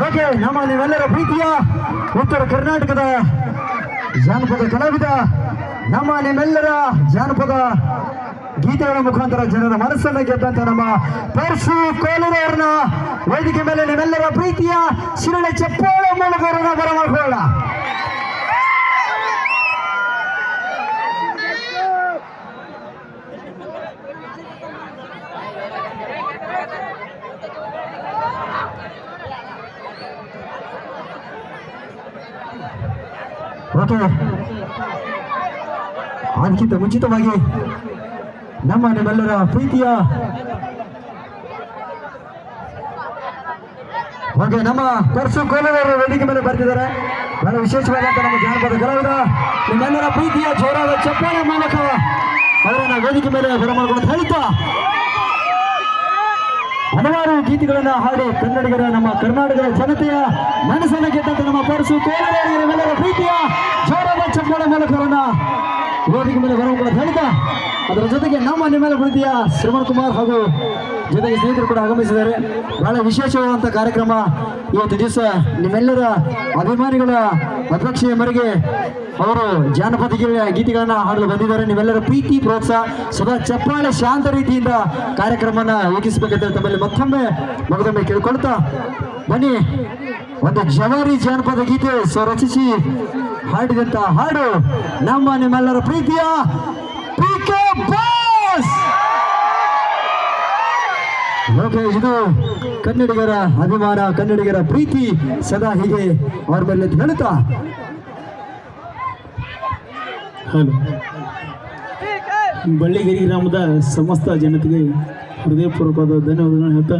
Okay, ನಮ್ಮ ನೀವೆಲ್ಲರ ಪ್ರೀತಿಯ ಉತ್ತರ ಕರ್ನಾಟಕದ ಜಾನಪದ ಕಲಾವಿದ, ನಮ್ಮ ನಿಮ್ಮೆಲ್ಲರ ಜಾನಪದ ಗೀತೆಗಳ ಮುಖಾಂತರ ಜನರ ಮನಸ್ಸನ್ನ ಗೆದ್ದಂತ ನಮ್ಮ ಪರ್ಸು ಕೋಲೂರವ್ರನ್ನ ವೇದಿಕೆ ಮೇಲೆ ನಿಮ್ಮೆಲ್ಲರ ಪ್ರೀತಿಯ ಶಿರಳೆ ಚಪ್ಪಾಳ ಮೂಲಕ ಬರಮಾಡ್ಕೊಳ್ಳೋಣ. ಓಕೆ ಅದಕ್ಕಿಂತ ಮುಂಚಿತವಾಗಿ ನಮ್ಮ ನಿಮ್ಮೆಲ್ಲರ ಪ್ರೀತಿಯ ಓಕೆ ನಮ್ಮ ಕೊರಸು ಕೋಲವರು ವೇದಿಕೆ ಮೇಲೆ ಬರ್ತಿದ್ದಾರೆ. ಬಹಳ ವಿಶೇಷವಾದಂತ ನಮ್ಮ ಜಾನಪದ ಕಲಾವಿದ, ನಿಮ್ಮೆಲ್ಲರ ಪ್ರೀತಿಯ ಜೋರಾದ ಚಪ್ಪಾಳೆ ಮೂಲಕ ಅವರನ್ನ ವೇದಿಕೆ ಮೇಲೆ ಬರಮಾಡ್ಕೊಂಡು ಹೇಳ್ತಾ ಹಲವಾರು ಗೀತೆಗಳನ್ನು ಹಾಡಿ ಕನ್ನಡಿಗರ ನಮ್ಮ ಕರ್ನಾಟಕದ ಜನತೆಯ ಮನಸ್ಸನ್ನು ಗೆದ್ದಂತ ನಮ್ಮ ಪರಸು ಪ್ರೀತಿಯ ಜೋರಾದ ಚಪ್ಪಾಳೆ ಮೂಲಕ ಅವರನ್ನ ಮೇಲೆ ಮೇಲೆ ಕೂಡ ಅದರ ಜೊತೆಗೆ ನಮ್ಮ ನಿಮ್ಮೆಲ್ಲ ಕುಳಿತಿಯ ಶ್ರವಣ್ ಕುಮಾರ್ ಹಾಗೂ ಜೊತೆಗೆ ಸ್ನೇಹಿತರು ಕೂಡ ಆಗಮಿಸಿದ್ದಾರೆ. ಬಹಳ ವಿಶೇಷವಾದಂಥ ಕಾರ್ಯಕ್ರಮ ಇವತ್ತು ದಿವಸ ನಿಮ್ಮೆಲ್ಲರ ಅಭಿಮಾನಿಗಳ ಅಧ್ಯಕ್ಷೆಯ ಮೇರೆಗೆ ಅವರು ಜಾನಪದ ಗೀತೆಗಳನ್ನು ಗೀತೆಗಳನ್ನ ಹಾಡಲು ಬಂದಿದ್ದಾರೆ. ನಿಮ್ಮೆಲ್ಲರ ಪ್ರೀತಿ, ಪ್ರೋತ್ಸಾಹ, ಸದಾ ಚಪ್ಪಾಳೆ ಶಾಂತ ರೀತಿಯಿಂದ ಕಾರ್ಯಕ್ರಮನ ವೀಕ್ಷಿಸಬೇಕಂತ ತಮ್ಮಲ್ಲಿ ಮತ್ತೊಮ್ಮೆ ಮಗದೊಮ್ಮೆ ಕೇಳ್ಕೊಳ್ತಾ ಬನ್ನಿ. ಒಂದು ಜವಾರಿ ಜಾನಪದ ಗೀತೆ ಸ್ವರಚಿಸಿ ಹಾಡಿದಂತ ಹಾಡು ನಮ್ಮ ನಿಮ್ಮೆಲ್ಲರ ಪ್ರೀತಿಯ ಬಾಸ್ ಓಕೆ ಇದು ಕನ್ನಡಿಗರ ಅಭಿಮಾನ, ಕನ್ನಡಿಗರ ಪ್ರೀತಿ ಸದಾ ಹೀಗೆ ಅವ್ರ ಮೇಲೆ ಹೇಳುತ್ತಾ? ಬಳ್ಳಿಗಿರಿ ಗ್ರಾಮದ ಸಮಸ್ತ ಜನತೆಗೆ ಹೃದಯಪೂರ್ವಕವಾದ ಧನ್ಯವಾದಗಳನ್ನು ಹೇಳ್ತಾ